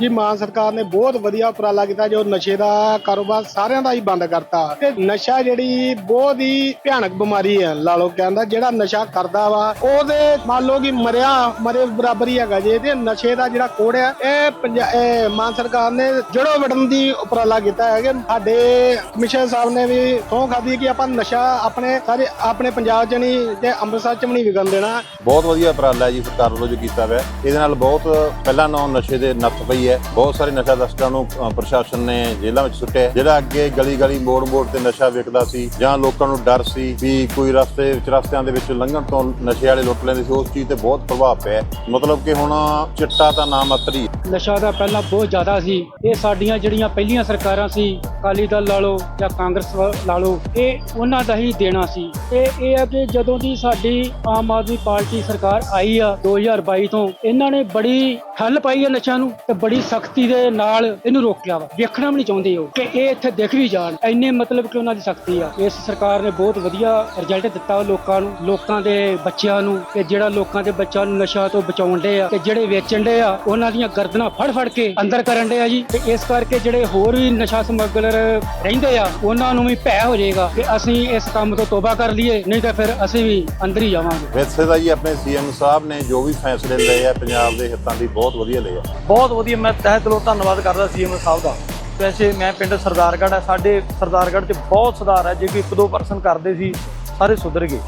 ਜੀ, ਮਾਨ ਸਰਕਾਰ ਨੇ ਬਹੁਤ ਵਧੀਆ ਉਪਰਾਲਾ ਕੀਤਾ ਜੋ ਨਸ਼ੇ ਦਾ ਕਾਰੋਬਾਰ ਸਾਰਿਆਂ ਦਾ ਹੀ ਬੰਦ ਕਰਤਾ। ਤੇ ਨਸ਼ਾ ਜਿਹੜੀ ਬਹੁਤ ਹੀ ਭਿਆਨਕ ਬਿਮਾਰੀ ਹੈ ਲਾ ਲਓ ਕਹਿੰਦਾ, ਜਿਹੜਾ ਨਸ਼ਾ ਕਰਦਾ ਵਾ, ਉਹਦੇ ਮੰਨ ਲਓ ਕਿ ਮਰਿਆ, ਮਰੇ ਬਰਾਬਰ ਹੀ ਹੈਗਾ ਜੇ, ਤੇ ਨਸ਼ੇ ਦਾ ਜਿਹੜਾ ਕੋੜ ਹੈ, ਇਹ ਪੰਜਾ- ਇਹ ਮਾਨ ਸਰਕਾਰ ਨੇ ਜੜੋਂ ਵੜਨ ਦੀ ਉਪਰਾਲਾ ਕੀਤਾ ਹੈ ਕਿ ਸਾਡੇ ਕਮਿਸ਼ਨ ਸਾਹਿਬ ਨੇ ਵੀ ਸਹੁੰ ਖਾਦੀ ਕਿ ਆਪਾਂ ਨਸ਼ਾ ਆਪਣੇ ਸਾਰੇ, ਆਪਣੇ ਪੰਜਾਬ 'ਚ ਨਹੀਂ ਤੇ ਅੰਮ੍ਰਿਤਸਰ 'ਚ ਵੀ ਨਹੀਂ ਵਿਕਣ ਦੇਣਾ। ਬਹੁਤ ਵਧੀਆ ਉਪਰਾਲਾ ਹੈ ਜੀ ਸਰਕਾਰ ਵੱਲੋਂ ਜੋ ਕੀਤਾ ਹੋਇਆ। ਹੈ। ਇਹਦੇ ਨਾਲ ਬਹੁਤ ਪਹਿਲਾਂ ਨਾਲੋਂ ਨਸ਼ੇ ਦੇ ਨੱਥ ਪਈ ਹੈ। ਬਹੁਤ ਸਾਰੇ ਨਸ਼ਾ ਦਸਤਾਂ ਨੂੰ ਪ੍ਰਸ਼ਾਸਨ ਨੇ ਜੇਲ੍ਹਾਂ ਵਿੱਚ ਸੁੱਟਿਆ ਜਿਹੜਾ ਅੱਗੇ ਗਲੀ ਗਲੀ ਮੋੜ ਮੋੜ ਤੇ ਨਸ਼ਾ ਵਿਕਦਾ ਸੀ ਜਾਂ ਲੋਕਾਂ ਨੂੰ ਡਰ ਸੀ ਵੀ ਕੋਈ ਰਸਤੇ ਵਿੱਚ, ਰਸਤਿਆਂ ਦੇ ਵਿੱਚ ਲੰਘਣ ਤੋਂ ਨਸ਼ੇ ਵਾਲੇ ਲੁੱਟ ਲੈਂਦੇ ਸੀ, ਉਸ ਚੀਜ਼ ਤੇ ਬਹੁਤ ਪ੍ਰਭਾਵ ਪਿਆ ਮਤਲਬ ਕਿ ਹੁਣ ਚਿੱਟਾ ਤਾਂ ਨਾਮ ਮਾਤਰ ਨਸ਼ਾ ਦਾ ਪਹਿਲਾਂ ਬਹੁਤ ਜ਼ਿਆਦਾ ਸੀ। ਇਹ ਸਾਡੀਆਂ ਜਿਹੜੀਆਂ ਪਹਿਲੀਆਂ ਸਰਕਾਰਾਂ ਸੀ, ਅਕਾਲੀ ਦਲ ਲਾ ਲਓ ਜਾਂ ਕਾਂਗਰਸ ਲਾ ਲਓ, ਇਹ ਉਹਨਾਂ ਦਾ ਹੀ ਦੇਣਾ ਸੀ। ਤੇ ਇਹ ਹੈ ਕਿ ਜਦੋਂ ਦੀ ਸਾਡੀ ਆਮ ਆਦਮੀ ਪਾਰਟੀ ਸਰਕਾਰ ਆਈ ਆ 2022 ਤੋਂ, ਇਹਨਾਂ ਨੇ ਬੜੀ ਠੱਲ ਪਾਈ ਹੈ ਨਸ਼ਾ ਨੂੰ ਤੇ ਬੜੀ ਸਖਤੀ ਦੇ ਨਾਲ ਇਹਨੂੰ ਰੋਕਿਆ ਵਾ। ਵੇਖਣਾ ਵੀ ਨਹੀਂ ਚਾਹੁੰਦੇ ਉਹ ਕਿ ਇਹ ਇੱਥੇ ਦਿਖ ਵੀ ਜਾਣ। ਇੰਨੇ ਮਤਲਬ ਕਿ ਉਹਨਾਂ ਦੀ ਸਖਤੀ ਆ। ਇਸ ਸਰਕਾਰ ਨੇ ਬਹੁਤ ਵਧੀਆ ਰਿਜ਼ਲਟ ਦਿੱਤਾ ਲੋਕਾਂ ਨੂੰ ਲੋਕਾਂ ਦੇ ਬੱਚਿਆਂ ਨੂੰ ਕਿ ਜਿਹੜਾ ਲੋਕਾਂ ਦੇ ਬੱਚਿਆਂ ਨੂੰ ਨਸ਼ਾ ਤੋਂ ਬਚਾਉਣ ਦੇ ਆ ਤੇ ਜਿਹੜੇ ਵੇਚਣ ਦੇ ਆ ਉਹਨਾਂ ਦੀਆਂ ਗਰਦਨਾਂ ਫੜ ਫੜ ਕੇ ਅੰਦਰ ਕਰਨ ਦੇ ਆ ਜੀ। ਤੇ ਇਸ ਕਰਕੇ ਜਿਹੜੇ ਹੋਰ ਵੀ ਨਸ਼ਾ ਸਮਗਲਰ ਰਹਿੰਦੇ ਆ ਉਹਨਾਂ ਨੂੰ ਵੀ ਭੈ ਹੋ ਜਾਏਗਾ ਕਿ ਅਸੀਂ ਇਸ ਕੰਮ ਤੋਂ ਤੋਬਾ ਕਰ ਲਈਏ ਨਹੀਂ ਤਾਂ ਫਿਰ ਅਸੀਂ ਵੀ ਅੰਦਰ ਹੀ ਜਾਵਾਂਗੇ। ਵੈਸੇ ਤਾਂ ਜੀ ਆਪਣੇ ਸੀਐਮ ਸਾਹਿਬ ਨੇ ਜੋ ਵੀ ਫੈਸਲੇ ਲਏ ਆ ਪੰਜਾਬ ਦੇ ਹਿੱਤਾਂ ਦੀ ਬਹੁਤ ਵਧੀਆ ਲਏ ਆ। ਬਹੁਤ ਵਧੀਆ ਮੈਂ ਤਹਿ ਦਿਲੋਂ ਧੰਨਵਾਦ ਕਰਦਾ ਸੀਐਮ ਸਾਹਿਬ ਦਾ। ਵੈਸੇ ਮੈਂ ਪਿੰਡ ਸਰਦਾਰਗੜ੍ਹ ਆ, ਸਾਡੇ ਸਰਦਾਰਗੜ੍ਹ 'ਚ ਬਹੁਤ ਸੁਧਾਰ ਹੈ, ਜੇ ਕਿ ਇੱਕ ਦੋ ਪਰਸਨ ਕਰਦੇ ਸੀ, ਸਾਰੇ ਸੁਧਰ ਗਏ।